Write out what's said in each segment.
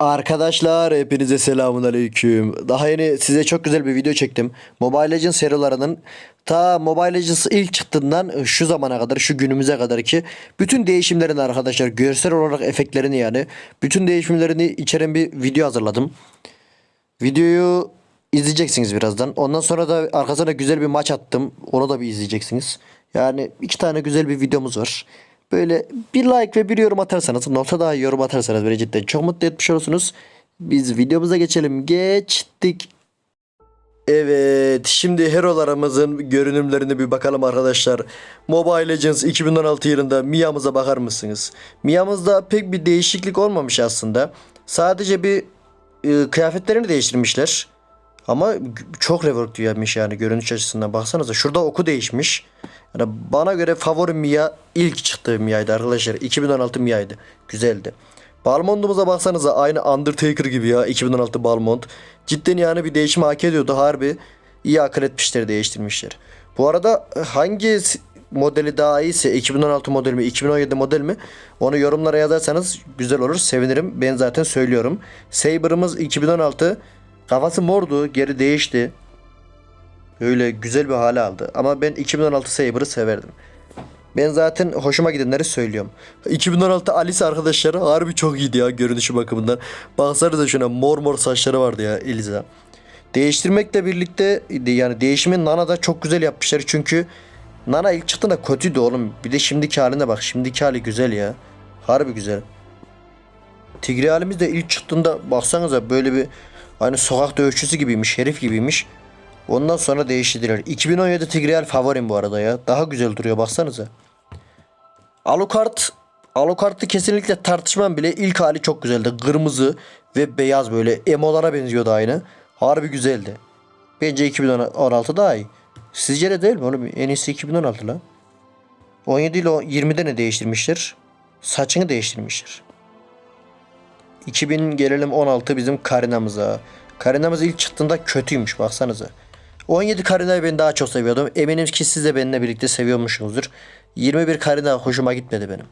Arkadaşlar hepinize selamun aleyküm. Daha yeni size çok güzel bir video çektim. Mobile Legends serilerinin ta Mobile Legends ilk çıktığından şu zamana kadar şu günümüze kadar ki bütün değişimlerini arkadaşlar görsel olarak efektlerini yani bütün değişimlerini içeren bir video hazırladım. Videoyu izleyeceksiniz birazdan. Ondan sonra da arkasına güzel bir maç attım. Onu da bir izleyeceksiniz. Yani iki tane güzel bir videomuz var. Böyle bir like ve bir yorum atarsanız, nota daha yorum atarsanız böyle cidden çok mutlu etmiş olursunuz. Biz videomuza geçelim. Geçtik. Evet, şimdi herolarımızın görünümlerine bir bakalım arkadaşlar. Mobile Legends 2016 yılında Mia'mıza bakar mısınız? Mia'mızda pek bir değişiklik olmamış aslında. Sadece bir e, kıyafetlerini değiştirmişler. Ama çok rework yemiş yani görünüş açısından baksanıza. Şurada oku değişmiş. Yani bana göre favori Mia ilk çıktığı Mia'ydı arkadaşlar. 2016 Mia'ydı. Güzeldi. Balmond'umuza baksanıza aynı Undertaker gibi ya 2016 Balmond. Cidden yani bir değişim hak ediyordu harbi. İyi akıl etmişler değiştirmişler. Bu arada hangi s- modeli daha iyiyse 2016 model mi 2017 model mi onu yorumlara yazarsanız güzel olur sevinirim. Ben zaten söylüyorum. Saber'ımız 2016 kafası mordu geri değişti. Öyle güzel bir hale aldı. Ama ben 2016 Saber'ı severdim. Ben zaten hoşuma gidenleri söylüyorum. 2016 Alice arkadaşları harbi çok iyiydi ya görünüşü bakımından. Baksanıza şuna mor mor saçları vardı ya Eliza. Değiştirmekle birlikte yani değişimin Nana'da çok güzel yapmışlar çünkü Nana ilk çıktığında kötüydü oğlum. Bir de şimdiki haline bak. Şimdiki hali güzel ya. Harbi güzel. Tigri halimiz de ilk çıktığında baksanıza böyle bir hani sokak dövüşçüsü gibiymiş, herif gibiymiş. Ondan sonra değiştirdiler. 2017 Tigreal favorim bu arada ya. Daha güzel duruyor baksanıza. Alucard Alucard'ı kesinlikle tartışmam bile ilk hali çok güzeldi. Kırmızı ve beyaz böyle emolara benziyordu aynı. Harbi güzeldi. Bence 2016 daha iyi. Sizce de değil mi oğlum? En iyisi 2016 lan. 17 ile 20'de ne değiştirmişler? Saçını değiştirmişler. 2000 gelelim 16 bizim Karina'mıza. Karina'mız ilk çıktığında kötüymüş baksanıza. 17 Karina'yı ben daha çok seviyordum. Eminim ki siz de benimle birlikte seviyormuşsunuzdur. 21 Karina hoşuma gitmedi benim.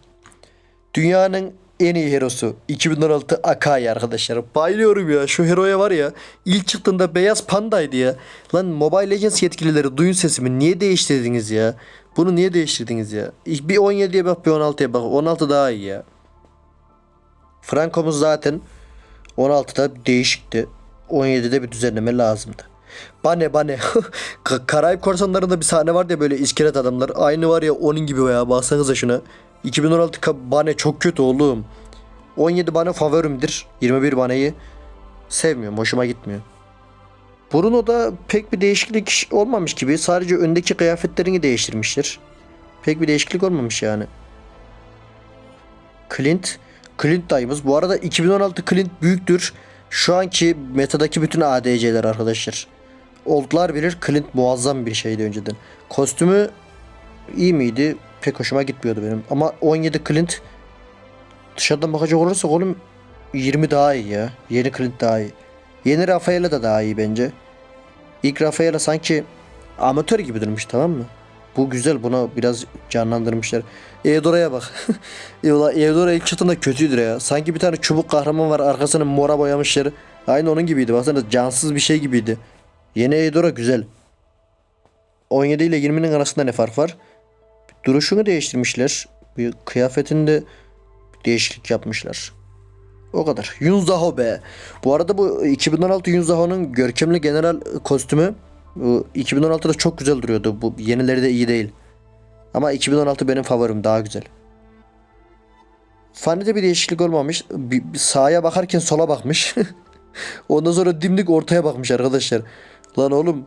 Dünyanın en iyi herosu 2016 Akai arkadaşlar. Bayılıyorum ya şu heroya var ya. ilk çıktığında beyaz pandaydı ya. Lan Mobile Legends yetkilileri duyun sesimi. Niye değiştirdiniz ya? Bunu niye değiştirdiniz ya? Bir 17'ye bak bir 16'ya bak. 16 daha iyi ya. Franco'muz zaten 16'da değişikti. 17'de bir düzenleme lazımdı. Bane bane. Ka- Karayip korsanlarında bir sahne var ya böyle iskelet adamlar. Aynı var ya onun gibi ya. Baksanıza şuna. 2016 ka- bane çok kötü oğlum. 17 bane favorimdir. 21 baneyi sevmiyorum. Hoşuma gitmiyor. Bruno'da pek bir değişiklik olmamış gibi. Sadece öndeki kıyafetlerini değiştirmişler. Pek bir değişiklik olmamış yani. Clint. Clint dayımız. Bu arada 2016 Clint büyüktür. Şu anki metadaki bütün ADC'ler arkadaşlar. Oldlar bilir Clint muazzam bir şeydi önceden. Kostümü iyi miydi? Pek hoşuma gitmiyordu benim. Ama 17 Clint dışarıdan bakacak olursak oğlum 20 daha iyi ya. Yeni Clint daha iyi. Yeni Rafaela da daha iyi bence. İlk Rafaela sanki amatör gibi durmuş tamam mı? Bu güzel buna biraz canlandırmışlar. Eudora'ya bak. Eudora ilk çıktığında kötüydü ya. Sanki bir tane çubuk kahraman var arkasını mora boyamışlar. Aynı onun gibiydi. Baksana cansız bir şey gibiydi. Yeni Eudora güzel. 17 ile 20'nin arasında ne fark var? Duruşunu değiştirmişler. Bir kıyafetinde değişiklik yapmışlar. O kadar. Yunzaho be. Bu arada bu 2016 Yunzaho'nun görkemli general kostümü bu 2016'da çok güzel duruyordu. Bu yenileri de iyi değil. Ama 2016 benim favorim daha güzel. Fanny'de bir değişiklik olmamış. Bir, bir sağa bakarken sola bakmış. Ondan sonra dimdik ortaya bakmış arkadaşlar. Lan oğlum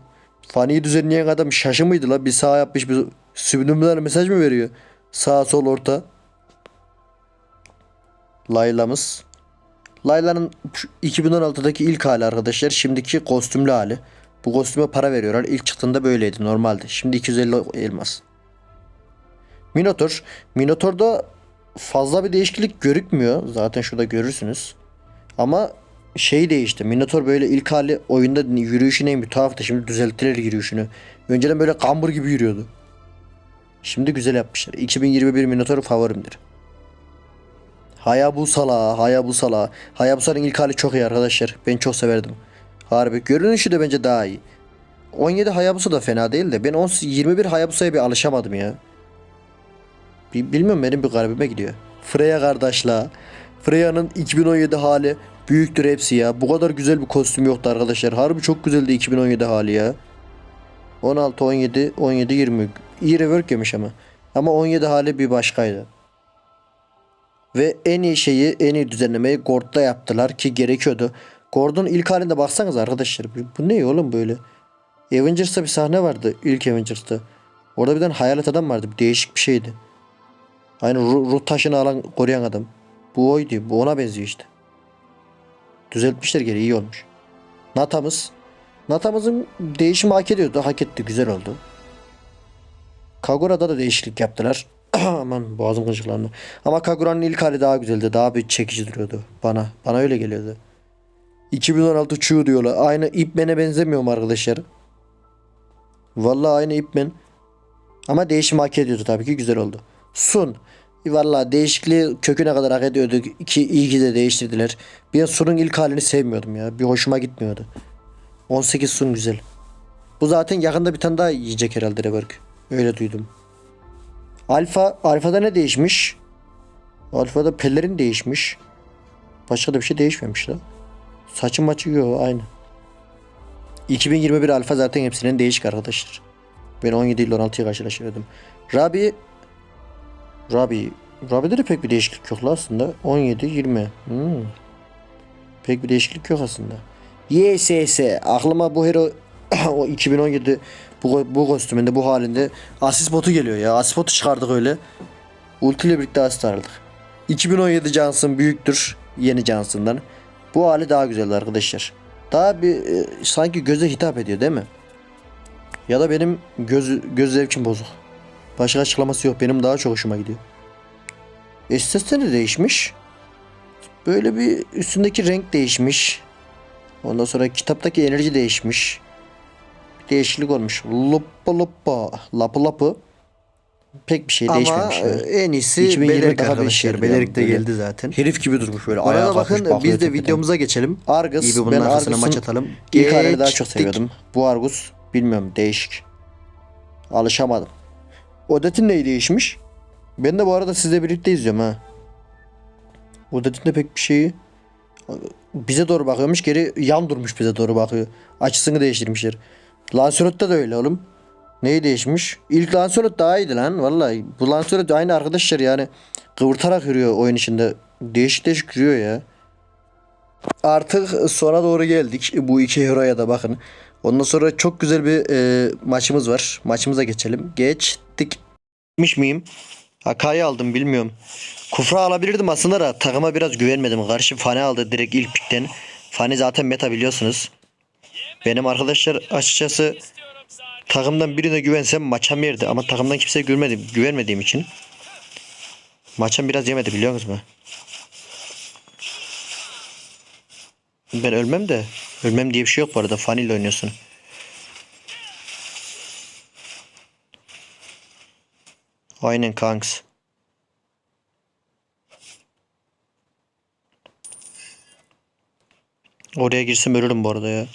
Fanny'yi düzenleyen adam şaşı mıydı lan? Bir sağ yapmış bir subliminal mesaj mı veriyor? Sağ sol orta. Layla'mız. Layla'nın şu 2016'daki ilk hali arkadaşlar. Şimdiki kostümlü hali. Bu kostüme para veriyorlar. İlk çıktığında böyleydi normalde. Şimdi 250 elmas. Minotaur. Minotaur'da fazla bir değişiklik görükmüyor. Zaten şurada görürsünüz. Ama şey değişti. Minotaur böyle ilk hali oyunda yürüyüşü neymiş tuhaftı. Şimdi düzelttiler yürüyüşünü. Önceden böyle kambur gibi yürüyordu. Şimdi güzel yapmışlar. 2021 Minotaur favorimdir. Hayabusala, Hayabusala. Hayabusa'nın ilk hali çok iyi arkadaşlar. Ben çok severdim. Harbi. Görünüşü de bence daha iyi. 17 Hayabusa da fena değil de ben 10, 21 Hayabusa'ya bir alışamadım ya. Bi- Bilmiyorum benim bir garibime gidiyor. Freya kardeşla. Freya'nın 2017 hali büyüktür hepsi ya. Bu kadar güzel bir kostüm yoktu arkadaşlar. Harbi çok güzeldi 2017 hali ya. 16, 17, 17, 20. İyi rework yemiş ama. Ama 17 hali bir başkaydı. Ve en iyi şeyi, en iyi düzenlemeyi Gord'da yaptılar ki gerekiyordu. Gordon ilk halinde baksanız arkadaşlar. Bu, bu ne oğlum böyle? Avengers'ta bir sahne vardı ilk Avengers'ta. Orada bir tane hayalet adam vardı. Bir değişik bir şeydi. Aynı ruh, ruh taşını alan koruyan adam. Bu oydu. Bu ona benziyor işte. Düzeltmişler geri iyi olmuş. Nata'mız. Nata'mızın değişimi hak ediyordu. Hak etti. Güzel oldu. Kagura'da da değişiklik yaptılar. Aman boğazım gıcıklandı. Ama Kagura'nın ilk hali daha güzeldi. Daha bir çekici duruyordu bana. Bana öyle geliyordu. 2016 Chu diyorlar. Aynı Ip Man'e benzemiyor mu arkadaşlar? Vallahi aynı Ip Man. Ama değişim hak ediyordu tabii ki güzel oldu. Sun. Vallahi değişikliği köküne kadar hak ediyordu ki iyi ki de değiştirdiler. Ben Sun'un ilk halini sevmiyordum ya. Bir hoşuma gitmiyordu. 18 Sun güzel. Bu zaten yakında bir tane daha yiyecek herhalde Rework. Öyle duydum. Alfa, Alfa'da ne değişmiş? Alfa'da pellerin değişmiş. Başka da bir şey değişmemiş la. Saçı maçı aynı. 2021 Alfa zaten hepsinin değişik arkadaşlar. Ben 17 ile 16'ya karşılaşıyordum. Rabi Rabi Rabi'de de pek bir değişiklik yok aslında. 17 20. Hmm. Pek bir değişiklik yok aslında. YSS aklıma bu hero o 2017 bu, bu kostümünde bu halinde asist botu geliyor ya. Asist botu çıkardık öyle. Ulti ile birlikte asist aldık. 2017 Johnson büyüktür yeni Johnson'dan. Bu hali daha güzel arkadaşlar. Daha bir e, sanki göze hitap ediyor değil mi? Ya da benim göz göz zevkim bozuk. Başka açıklaması yok. Benim daha çok hoşuma gidiyor. Estes'te de değişmiş. Böyle bir üstündeki renk değişmiş. Ondan sonra kitaptaki enerji değişmiş. Bir değişiklik olmuş. Loppa loppa. Lapı lapı. Pek bir şey Ama değişmemiş. e, yani. en iyisi 2020 Belerik arkadaşlar. Belerik de geldi zaten. Herif gibi durmuş böyle. Ayağa kalkmış, bakın bakıyor biz de videomuza geçelim. Argus. İyi bir bunun ben arkasına maç atalım. İlk halini daha çok seviyordum. Bu Argus bilmiyorum değişik. Alışamadım. Odet'in neyi değişmiş? Ben de bu arada sizle birlikte izliyorum ha. Odet'in de pek bir şeyi bize doğru bakıyormuş geri yan durmuş bize doğru bakıyor. Açısını değiştirmişler. Lancelot'ta da öyle oğlum. Neyi değişmiş? İlk Lancelot daha iyiydi lan vallahi. Bu Lancelot aynı arkadaşlar yani. Kıvırtarak yürüyor oyun içinde. Değişik değişik yürüyor ya. Artık sona doğru geldik. Bu iki hero'ya da bakın. Ondan sonra çok güzel bir e, maçımız var. Maçımıza geçelim. Geçtik. Gitmiş miyim? Hakayı aldım bilmiyorum. Kufra alabilirdim aslında da takıma biraz güvenmedim. Karşı Fane aldı direkt ilk pikten. Fane zaten meta biliyorsunuz. Benim arkadaşlar açıkçası takımdan birine güvensem maçam yerdi. Ama takımdan kimseye güvenmedim, güvenmediğim için. Maçam biraz yemedi biliyor musunuz? Ben ölmem de. Ölmem diye bir şey yok bu arada. Fanny ile oynuyorsun. Aynen kanks. Oraya girsem ölürüm bu arada ya.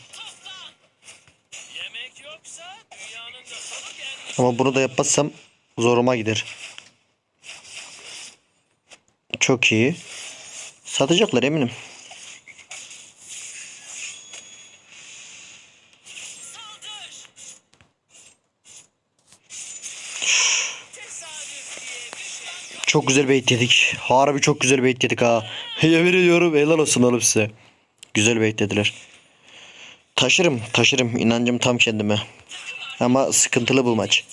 Ama bunu da yapmazsam zoruma gider. Çok iyi. Satacaklar eminim. Çok güzel bait yedik. Harbi çok güzel bait yedik ha. Yemin ediyorum helal olsun oğlum size. Güzel bait dediler. Taşırım taşırım inancım tam kendime. Ama sıkıntılı bu maç.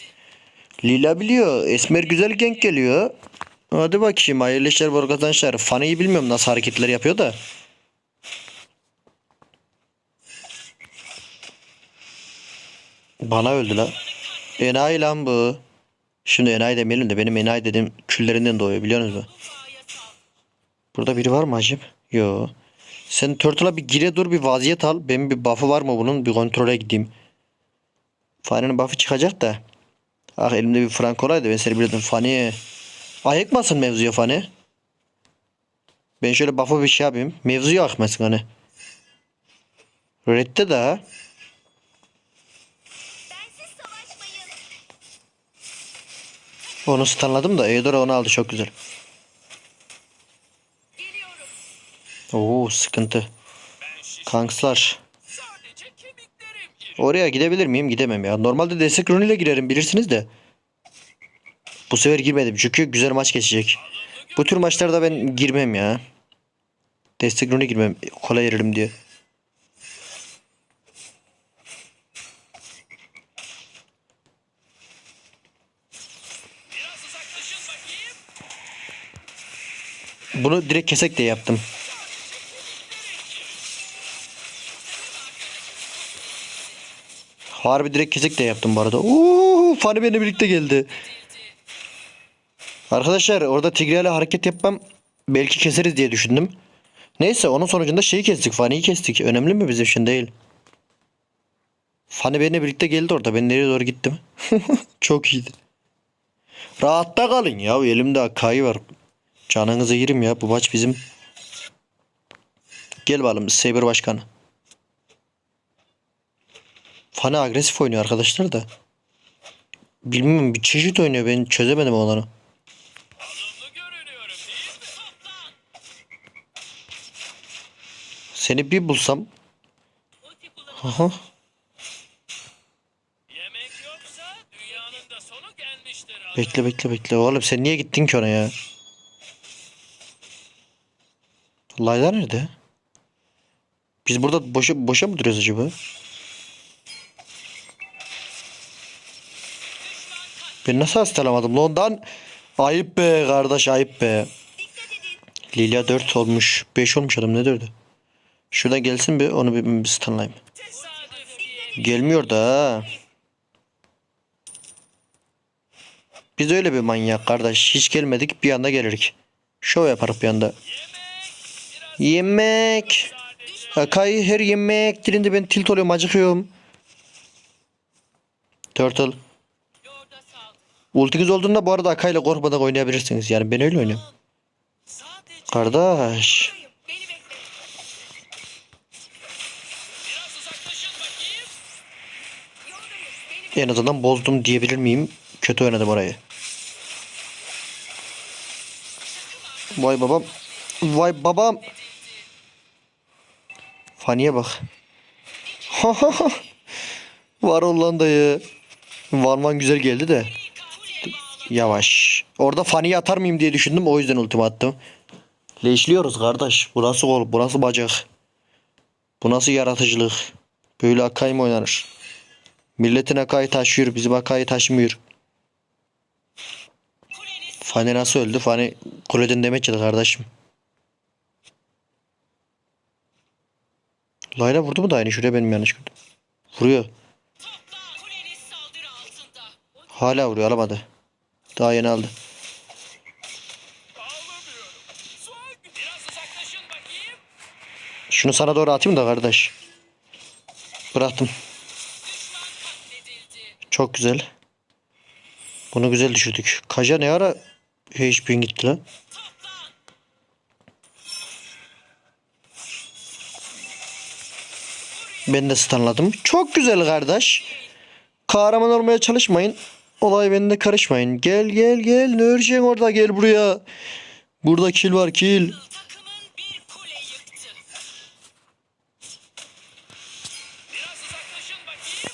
Lila biliyor. Esmer güzel genk geliyor. Hadi bakayım hayırlı işler bol kazançlar. Fanny'yi bilmiyorum nasıl hareketler yapıyor da. Bana öldü la. Enayi lan bu. Şimdi enayi demeyelim de benim enayi dediğim küllerinden doğuyor biliyor musunuz? Burada biri var mı hacım? Yo. Sen Turtle'a bir gire dur bir vaziyet al. Benim bir buff'ı var mı bunun? Bir kontrole gideyim. Fanny'nin buff'ı çıkacak da. Ah elimde bir frank olaydı ben seni bilirdim Fanny. Ayıkmasın mevzuya Fanny. Ben şöyle buff'a bir şey yapayım. Mevzuyu akmasın hani. Red'de daha. Onu stunladım da Eudora onu aldı çok güzel. Oo sıkıntı. Kankslar. Oraya gidebilir miyim? Gidemem ya. Normalde destek ile girerim bilirsiniz de. Bu sefer girmedim çünkü güzel maç geçecek. Bu tür maçlarda ben girmem ya. Destek rune girmem. Kolay yerim diye. Bunu direkt kesek de yaptım. Harbi direkt kesek de yaptım bu arada. Uuu, Fanny benimle birlikte geldi. Arkadaşlar orada Tigreal'e hareket yapmam belki keseriz diye düşündüm. Neyse onun sonucunda şeyi kestik. Fanny'yi kestik. Önemli mi bizim için değil. Fanny benimle birlikte geldi orada. Ben nereye doğru gittim? Çok iyiydi. Rahatta kalın ya. Elimde Akai var. Canınızı yerim ya. Bu maç bizim. Gel bakalım Saber Başkanı. Fanny agresif oynuyor arkadaşlar da. Bilmiyorum bir çeşit oynuyor. Ben çözemedim olanı. Seni bir bulsam. Aha. Bekle bekle bekle. Oğlum sen niye gittin ki ona ya? Layla nerede? Biz burada boşa boşa mı duruyoruz acaba? Ben nasıl hastalamadım Londan? Ayıp be kardeş ayıp be. Lilia 4 olmuş. 5 olmuş adam ne 4'ü? Şuradan gelsin bir onu bir, bir stunlayayım. Gelmiyor da. Biz öyle bir manyak kardeş. Hiç gelmedik bir anda gelirik. Şov yaparız bir anda. Yemek. Akay her yemek dilinde ben tilt oluyorum acıkıyorum. Turtle. Ultiniz olduğunda bu arada Akay'la korkmadan oynayabilirsiniz. Yani ben öyle oynuyorum. Kardeş. En azından bozdum diyebilir miyim? Kötü oynadım orayı. Vay babam. Vay babam. Faniye bak. Var olan dayı. Varman güzel geldi de. Yavaş. Orada Fani'yi atar mıyım diye düşündüm. O yüzden ultimi attım. Leşliyoruz kardeş. Bu nasıl gol? Bu nasıl bacak? Bu nasıl yaratıcılık? Böyle Akai mı oynanır? Milletin Akai taşıyor. Bizim Akai taşımıyor. Fani nasıl öldü? Fani kuleden demet yedi kardeşim. Layla vurdu mu da aynı şuraya benim yanlış gördüm. Vuruyor. Hala vuruyor alamadı. Daha yeni aldı. Şunu sana doğru atayım da kardeş. Bıraktım. Çok güzel. Bunu güzel düşürdük. Kaja ne ara HP'in gitti lan? Ben de stunladım. Çok güzel kardeş. Kahraman olmaya çalışmayın. Olay bende karışmayın. Gel gel gel. Ne öreceksin orada gel buraya. Burada kill var uzaklaşın bakayım.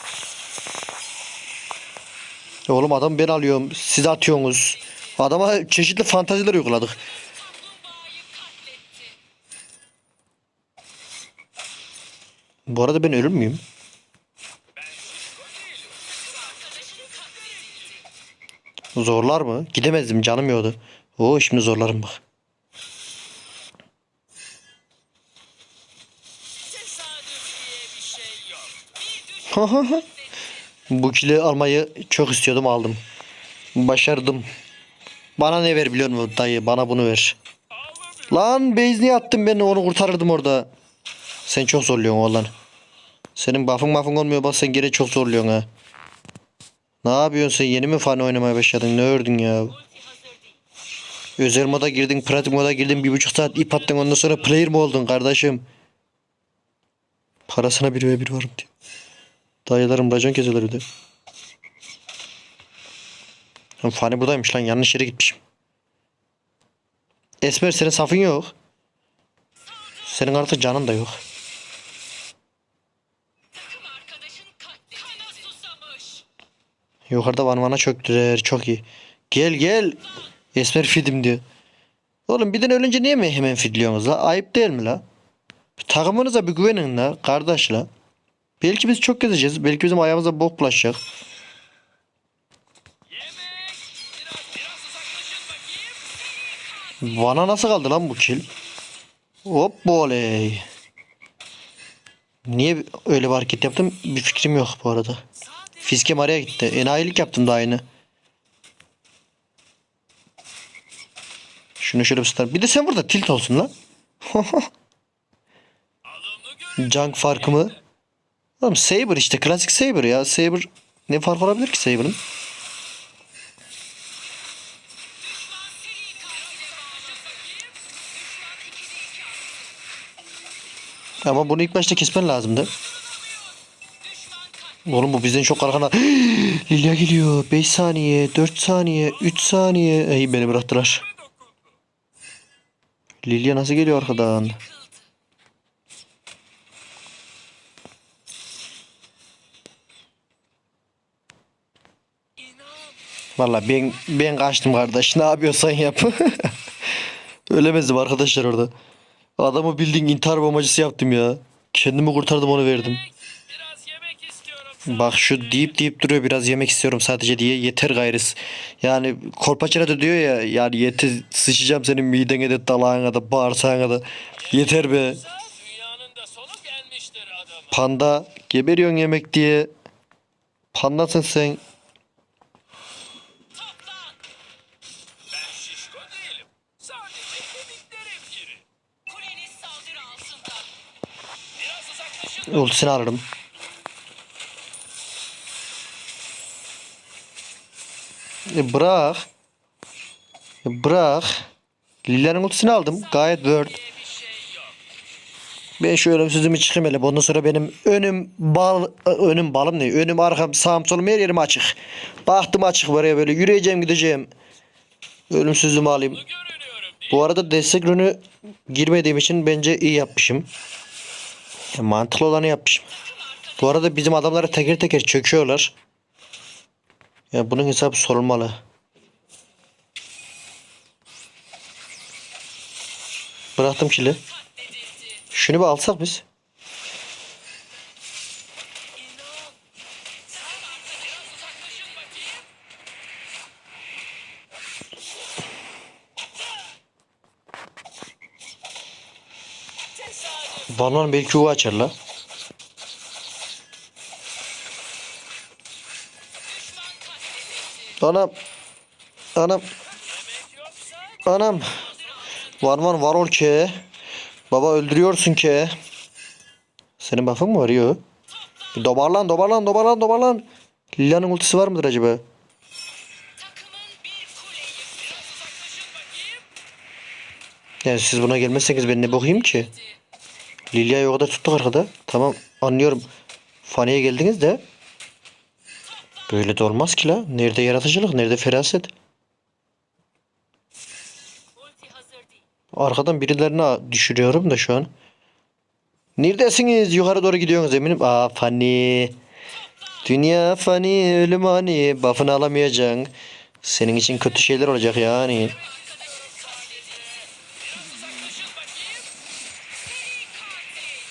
Oğlum adam ben alıyorum. Siz atıyorsunuz. Adama çeşitli fantaziler uyguladık. Bu arada ben ölür müyüm? Zorlar mı? Gidemezdim canım yoktu. Oo şimdi zorlarım bak. Bu kili almayı çok istiyordum aldım. Başardım. Bana ne ver biliyor musun dayı? Bana bunu ver. Lan base niye attın beni onu kurtarırdım orada. Sen çok zorluyorsun oğlan. Senin buff'ın mafın olmuyor bak sen gene çok zorluyorsun ha. Ne yapıyorsun sen yeni mi fan oynamaya başladın ne ördün ya? Özel moda girdin, pratik moda girdin, bir buçuk saat ip attın ondan sonra player mi oldun kardeşim? Parasına bir ve bir varım diyor. Dayılarım racon keseler bir de. Lan fani buradaymış lan yanlış yere gitmişim. Esmer senin safın yok. Senin artık canın da yok. Yukarıda van vana çöktüler. Çok iyi. Gel gel. Esmer fidim diyor. Oğlum birden ölünce niye mi hemen fidliyorsunuz la? Ayıp değil mi la? Takımınıza bir güvenin la. Kardeş. Belki biz çok gezeceğiz. Belki bizim ayağımıza bok bulaşacak. Vana nasıl kaldı lan bu kill? Hop oley. Niye öyle bir hareket yaptım? Bir fikrim yok bu arada. Fiske Maria gitti. Enayilik yaptım da aynı. Şunu şöyle bir. Bir de sen burada tilt olsun lan. Junk farkı mı? Oğlum Saber işte klasik Saber ya. Saber ne fark olabilir ki Saber'ın? Ama bunu ilk başta kesmen lazımdı. Oğlum bu bizden çok arkana. Lilia geliyor. 5 saniye, 4 saniye, 3 saniye. Ey beni bıraktılar. Lilia nasıl geliyor arkadan? Valla ben ben kaçtım kardeş. Ne yapıyorsan yap. Ölemezdim arkadaşlar orada. Adamı bildiğin intihar bombacısı yaptım ya. Kendimi kurtardım onu verdim. Bak şu deyip deyip duruyor biraz yemek istiyorum sadece diye yeter gayrıs. Yani Kolpaçino da diyor ya yani yeter sıçacağım senin midene de dalağına da bağırsağına da. Yeter be. Panda geberiyorsun yemek diye. Pandasın sen. Toplan. Ben E bırak. E bırak. Lilia'nın ultisini aldım. Gayet word. Ben şu ölümsüzümü çıkayım hele. Ondan sonra benim önüm bal önüm balım ne? Önüm arkam sağım solum her yerim açık. Baktım açık buraya böyle yürüyeceğim gideceğim. Ölümsüzlüğümü alayım. Bu arada destek ürünü girmediğim için bence iyi yapmışım. Ya, mantıklı olanı yapmışım. Bu arada bizim adamlara teker teker çöküyorlar. Ya bunun hesabı sorulmalı. Bıraktım kili. Şunu bir alsak biz. Balon belki U açar Anam. Anam. Anam. Var var ol ki. Baba öldürüyorsun ki. Senin buff'ın mı var? Bir Dobarlan dobarlan dobarlan dobarlan. Lilia'nın ultisi var mıdır acaba? Yani siz buna gelmezseniz ben ne bakayım ki? Lilia'yı o kadar tuttuk arkada. Tamam anlıyorum. Faniye geldiniz de. Böyle de olmaz ki la. Nerede yaratıcılık, nerede feraset? Arkadan birilerini düşürüyorum da şu an. Neredesiniz? Yukarı doğru gidiyorsunuz eminim. Aa fani. Dünya fani, ölüm hani. Buff'ını alamayacaksın. Senin için kötü şeyler olacak yani.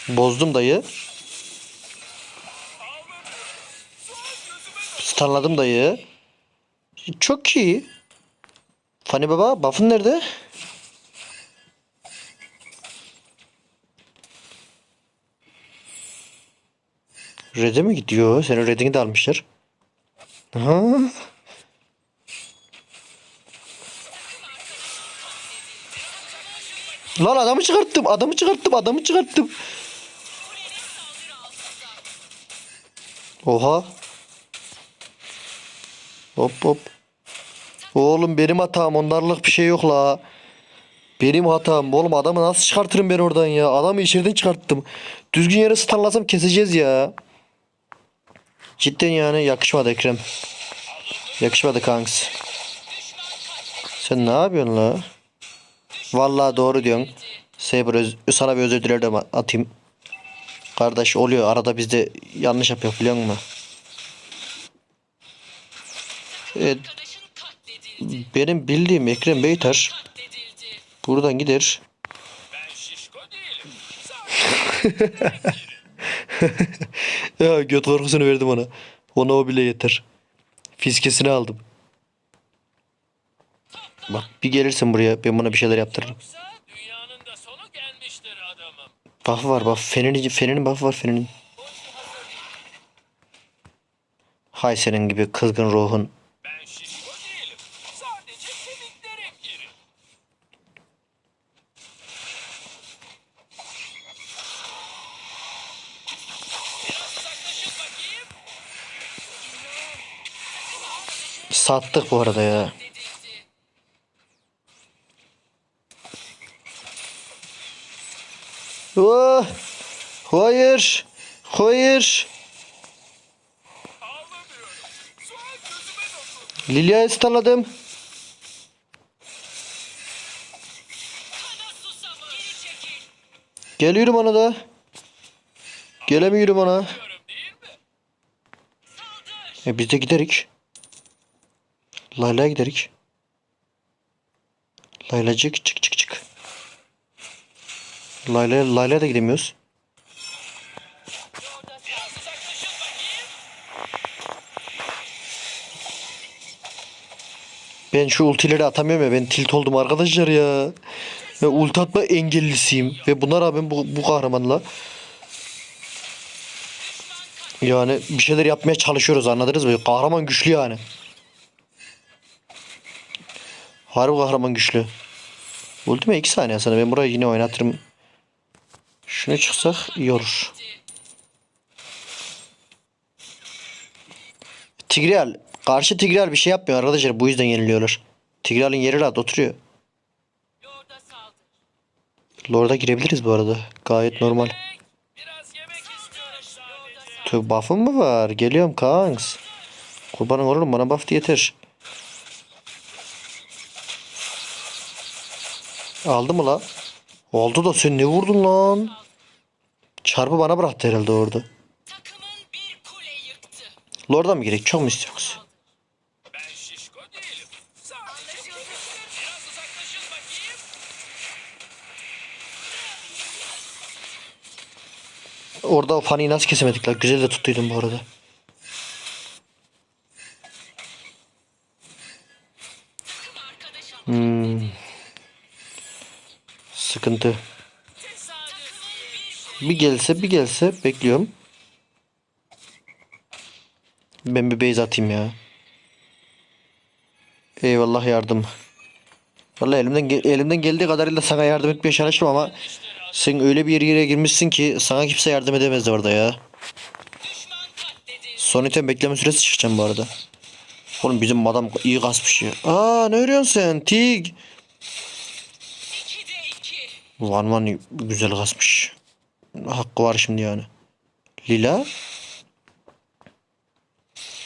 Bozdum dayı. Stunladım dayı. Çok iyi. Fani baba buff'ın nerede? Red'e mi gidiyor? Senin Red'ini de almışlar. Ha? Lan adamı çıkarttım, adamı çıkarttım, adamı çıkarttım. Oha. Hop hop. Oğlum benim hatam onlarlık bir şey yok la. Benim hatam. Oğlum adamı nasıl çıkartırım ben oradan ya? Adamı içeriden çıkarttım. Düzgün yere starlasam keseceğiz ya. Cidden yani yakışmadı Ekrem. Yakışmadı kanks. Sen ne yapıyorsun la? Vallahi doğru diyorsun. Saber sana bir özür dilerim atayım. Kardeş oluyor arada biz de yanlış yapıyor biliyor musun? Katledildi. benim bildiğim Ekrem Katledildi. buradan gider. Ya göt korkusunu verdim ona. Ona o bile yeter. Fiskesini aldım. Bak bir gelirsin buraya ben buna bir şeyler yaptırırım. Buff'ı var bak Fen'in, Fen'in buff'ı var Fen'in. Hay senin gibi kızgın ruhun. Sattık bu arada ya. Oh! Hayır. Hayır. Lilia'yı stunladım. Geliyorum ona da. Gelemiyorum ona. E biz de giderik. Layla'ya giderik. Laylacık çık çık çık. Layla Layla'ya da gidemiyoruz. Ben şu ultileri atamıyorum ya ben tilt oldum arkadaşlar ya. Ya ulti atma engellisiyim ve buna rağmen bu, bu kahramanla yani bir şeyler yapmaya çalışıyoruz anladınız mı? Kahraman güçlü yani. Harbi kahraman güçlü. Ultime 2 saniye sana ben burayı yine oynatırım. Şunu çıksak iyi. Tigreal. Karşı Tigreal bir şey yapmıyor arkadaşlar. Bu yüzden yeniliyorlar. Tigreal'in yeri rahat oturuyor. Lord'a girebiliriz bu arada. Gayet normal. Tüh buff'ın mı var? Geliyorum kanks. Kurbanın olurum bana buff yeter. Aldı mı la? Oldu da sen ne vurdun lan? Çarpı bana bıraktı herhalde orada. Takımın bir kule yıktı. Lord'a mı gerek? Çok mu istiyorsun? Ben şişko değilim. Sadece Biraz uzaklaşın bakayım. Orada o paniği nasıl kesemedik la? Güzel de tuttuydum bu arada. Takım arkadaş al. Hmm. Sıkıntı. Bir gelse bir gelse bekliyorum. Ben bir base atayım ya. Eyvallah yardım. Vallahi elimden elimden geldiği kadarıyla sana yardım etmeye çalıştım ama sen öyle bir yere girmişsin ki sana kimse yardım edemez orada ya. Son item bekleme süresi çıkacağım bu arada. Oğlum bizim adam iyi kasmış ya. Aa ne örüyorsun sen? Tig. 2'de 2. Van Van güzel kasmış. Hakkı var şimdi yani. Lila.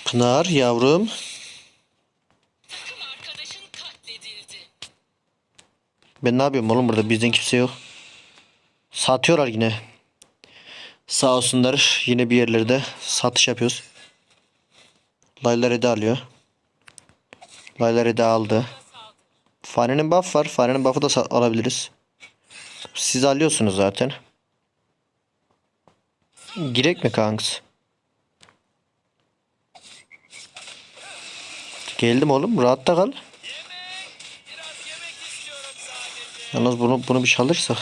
Pınar yavrum. Ben ne yapıyorum oğlum burada bizden kimse yok. Satıyorlar yine. Sağ olsunlar yine bir yerlerde satış yapıyoruz. Layla Red'i alıyor. Layla Red'i aldı. Fanenin buff var. Fanenin buff'ı da alabiliriz. Siz alıyorsunuz zaten. Girek mi kanks? Geldim oğlum. Rahatta kal. Yalnız bunu bunu bir çalırsak.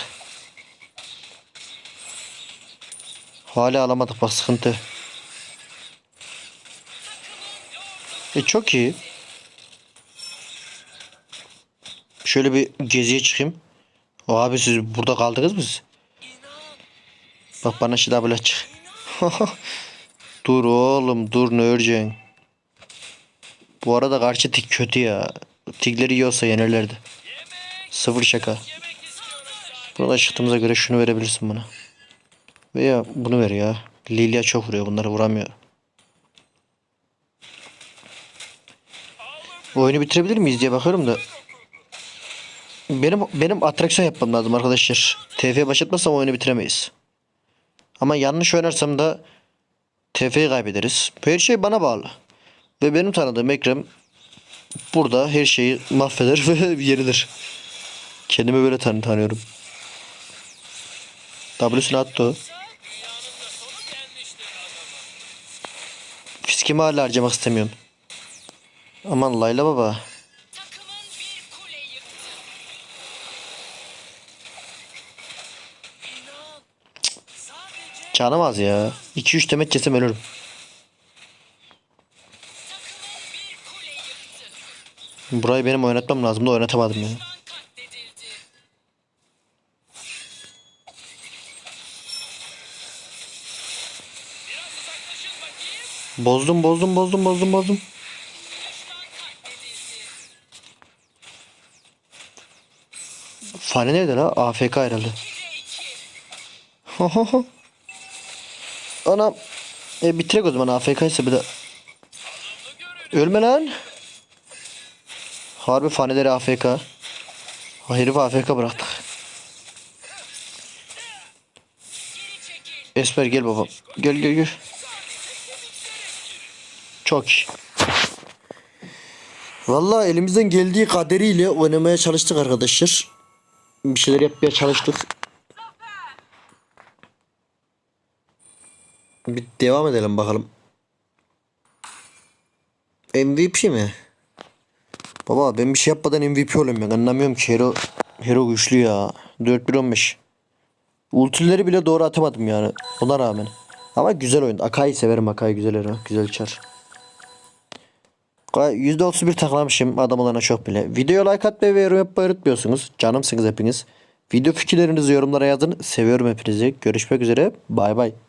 Hala alamadık bak sıkıntı. E çok iyi. Şöyle bir geziye çıkayım. O abi siz burada kaldınız mı? Bak bana şu double çık. dur oğlum dur ne öreceksin? Bu arada karşı tik kötü ya. Tigleri yiyorsa yenirlerdi. Sıfır şaka. Burada çıktığımıza göre şunu verebilirsin bana. Veya bunu ver ya. Lilia çok vuruyor bunları vuramıyor. Oyunu bitirebilir miyiz diye bakıyorum da. Benim benim atraksiyon yapmam lazım arkadaşlar. TF'ye başlatmazsam oyunu bitiremeyiz. Ama yanlış oynarsam da TF'yi kaybederiz. Her şey bana bağlı. Ve benim tanıdığım Ekrem burada her şeyi mahveder ve yenilir. Kendimi böyle tanı tanıyorum. W'sunu attı o. Fiskimi hala harcamak istemiyorum. Aman Layla baba. Canım az ya. 2-3 demet kesem ölürüm. Burayı benim oynatmam lazım da oynatamadım ya. Bozdum bozdum bozdum bozdum bozdum. Fare nerede la? AFK herhalde. 2'de 2. Anam. E bitirek o zaman AFK ise bir de. Ölme lan. Harbi faneleri AFK. Ha herifi AFK bıraktık. Esmer gel babam. Gel gel gel. Çok iyi. Vallahi elimizden geldiği kaderiyle oynamaya çalıştık arkadaşlar. Bir şeyler yapmaya çalıştık. Bir devam edelim bakalım. MVP mi? Baba ben bir şey yapmadan MVP olayım ben anlamıyorum ki Hero, Hero güçlü ya. 4-1-15. Ultileri bile doğru atamadım yani. Ona rağmen. Ama güzel oyun. Akai'yi severim. Akai güzel hero. Güzel çar. Gay- %31 taklamışım adam olana çok bile. Videoya like atmayı ve yorum yapmayı unutmuyorsunuz. Canımsınız hepiniz. Video fikirlerinizi yorumlara yazın. Seviyorum hepinizi. Görüşmek üzere. Bay bay.